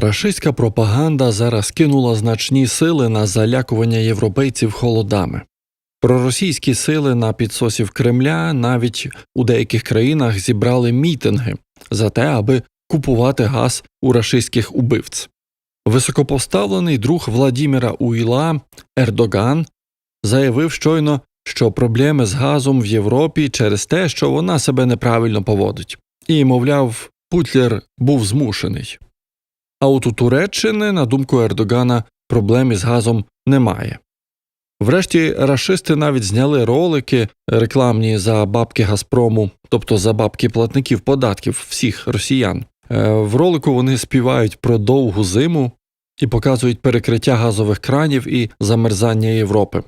Рашистська пропаганда зараз кинула значні сили на залякування європейців холодами. Проросійські сили на підсосів Кремля навіть у деяких країнах зібрали мітинги за те, аби купувати газ у рашистських убивць. Високопоставлений друг Владіміра Уйла Ердоган заявив щойно, що проблеми з газом в Європі через те, що вона себе неправильно поводить, і, мовляв, Путлер був змушений. А от у Туреччини, на думку Ердогана, проблем із газом немає. Врешті рашисти навіть зняли ролики рекламні за бабки Газпрому, тобто за бабки платників податків всіх росіян. Е, В ролику вони співають про довгу зиму і показують перекриття газових кранів і замерзання Європи.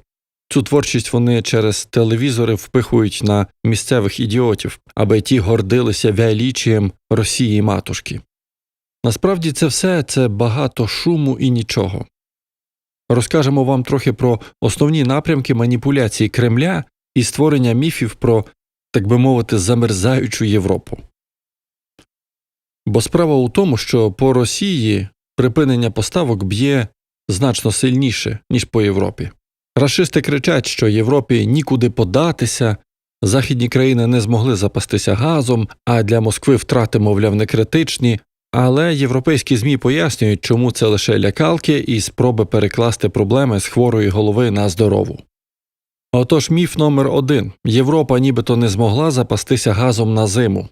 Цю творчість вони через телевізори впихують на місцевих ідіотів, аби ті гордилися величієм Росії матушки. Насправді це все це багато шуму і нічого. Розкажемо вам трохи про основні напрямки маніпуляції Кремля і створення міфів про, так би мовити, замерзаючу Європу. Бо справа у тому, що по Росії припинення поставок б'є значно сильніше, ніж по Європі. Рашисти кричать, що Європі нікуди податися, західні країни не змогли запастися газом, а для Москви втрати, мовляв, не критичні. Але європейські ЗМІ пояснюють, чому це лише лякалки і спроби перекласти проблеми з хворої голови на здорову. Отож, міф номер один Європа нібито не змогла запастися газом на зиму.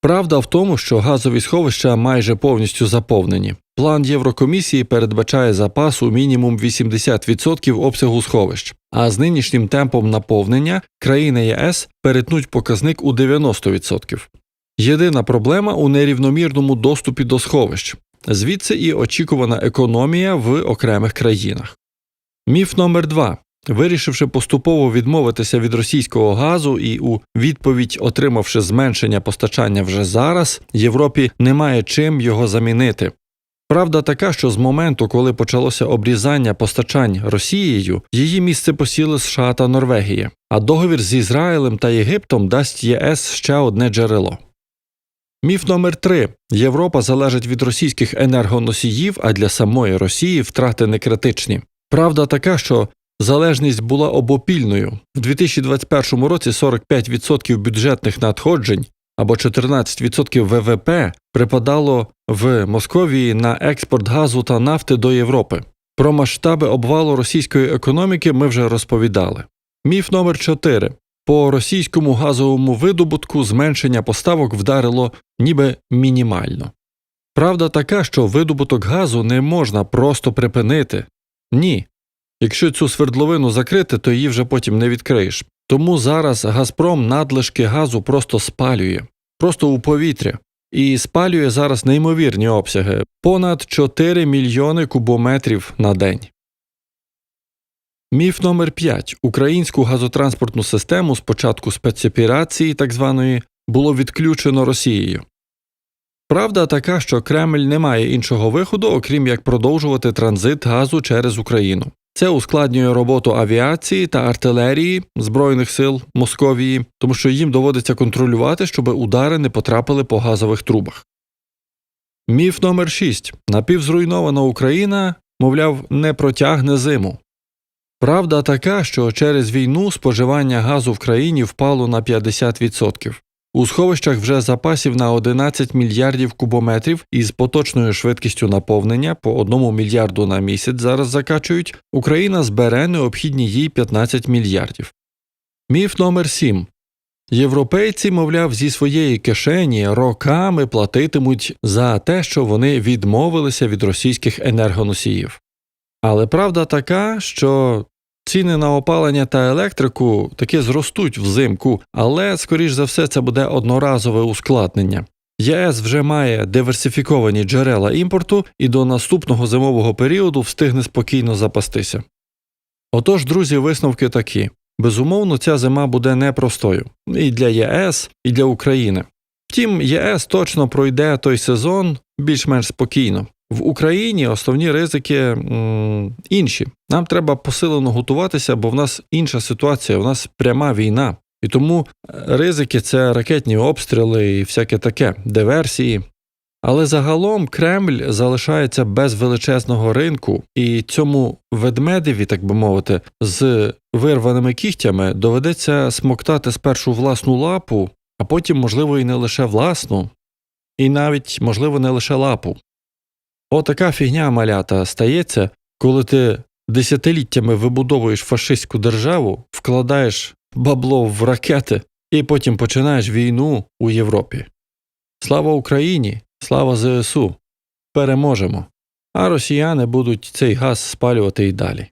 Правда в тому, що газові сховища майже повністю заповнені. План Єврокомісії передбачає запас у мінімум 80% обсягу сховищ, а з нинішнім темпом наповнення країни ЄС перетнуть показник у 90%. Єдина проблема у нерівномірному доступі до сховищ, звідси і очікувана економія в окремих країнах. Міф номер 2 Вирішивши поступово відмовитися від російського газу і у відповідь отримавши зменшення постачання вже зараз, Європі немає чим його замінити. Правда така, що з моменту, коли почалося обрізання постачань Росією, її місце посіли США та Норвегія, а договір з Ізраїлем та Єгиптом дасть ЄС ще одне джерело. Міф номер 3 Європа залежить від російських енергоносіїв, а для самої Росії втрати не критичні. Правда така, що залежність була обопільною. В 2021 році 45% бюджетних надходжень або 14% ВВП припадало в Московії на експорт газу та нафти до Європи. Про масштаби обвалу російської економіки ми вже розповідали. Міф номер 4 по російському газовому видобутку зменшення поставок вдарило ніби мінімально. Правда така, що видобуток газу не можна просто припинити. Ні. Якщо цю свердловину закрити, то її вже потім не відкриєш. Тому зараз Газпром надлишки газу просто спалює, просто у повітря, і спалює зараз неймовірні обсяги понад 4 мільйони кубометрів на день. Міф номер 5 Українську газотранспортну систему з початку спецоперації, так званої, було відключено Росією. Правда така, що Кремль не має іншого виходу, окрім як продовжувати транзит газу через Україну. Це ускладнює роботу авіації та артилерії Збройних сил Московії, тому що їм доводиться контролювати, щоб удари не потрапили по газових трубах. Міф номер 6 напівзруйнована Україна, мовляв, не протягне зиму. Правда така, що через війну споживання газу в країні впало на 50%. У сховищах вже запасів на 11 мільярдів кубометрів із поточною швидкістю наповнення по 1 мільярду на місяць зараз закачують, Україна збере необхідні їй 15 мільярдів. Міф номер 7 Європейці, мовляв, зі своєї кишені роками платитимуть за те, що вони відмовилися від російських енергоносіїв. Але правда така, що ціни на опалення та електрику таки зростуть взимку, але, скоріш за все, це буде одноразове ускладнення. ЄС вже має диверсифіковані джерела імпорту і до наступного зимового періоду встигне спокійно запастися. Отож, друзі, висновки такі безумовно, ця зима буде непростою і для ЄС, і для України. Втім, ЄС точно пройде той сезон більш-менш спокійно. В Україні основні ризики інші. Нам треба посилено готуватися, бо в нас інша ситуація, у нас пряма війна. І тому ризики це ракетні обстріли і всяке таке, диверсії. Але загалом Кремль залишається без величезного ринку, і цьому ведмедеві, так би мовити, з вирваними кігтями доведеться смоктати спершу власну лапу, а потім, можливо, і не лише власну, і навіть, можливо, не лише лапу. Отака фігня малята стається, коли ти десятиліттями вибудовуєш фашистську державу, вкладаєш бабло в ракети і потім починаєш війну у Європі. Слава Україні! Слава ЗСУ! Переможемо! А росіяни будуть цей газ спалювати і далі.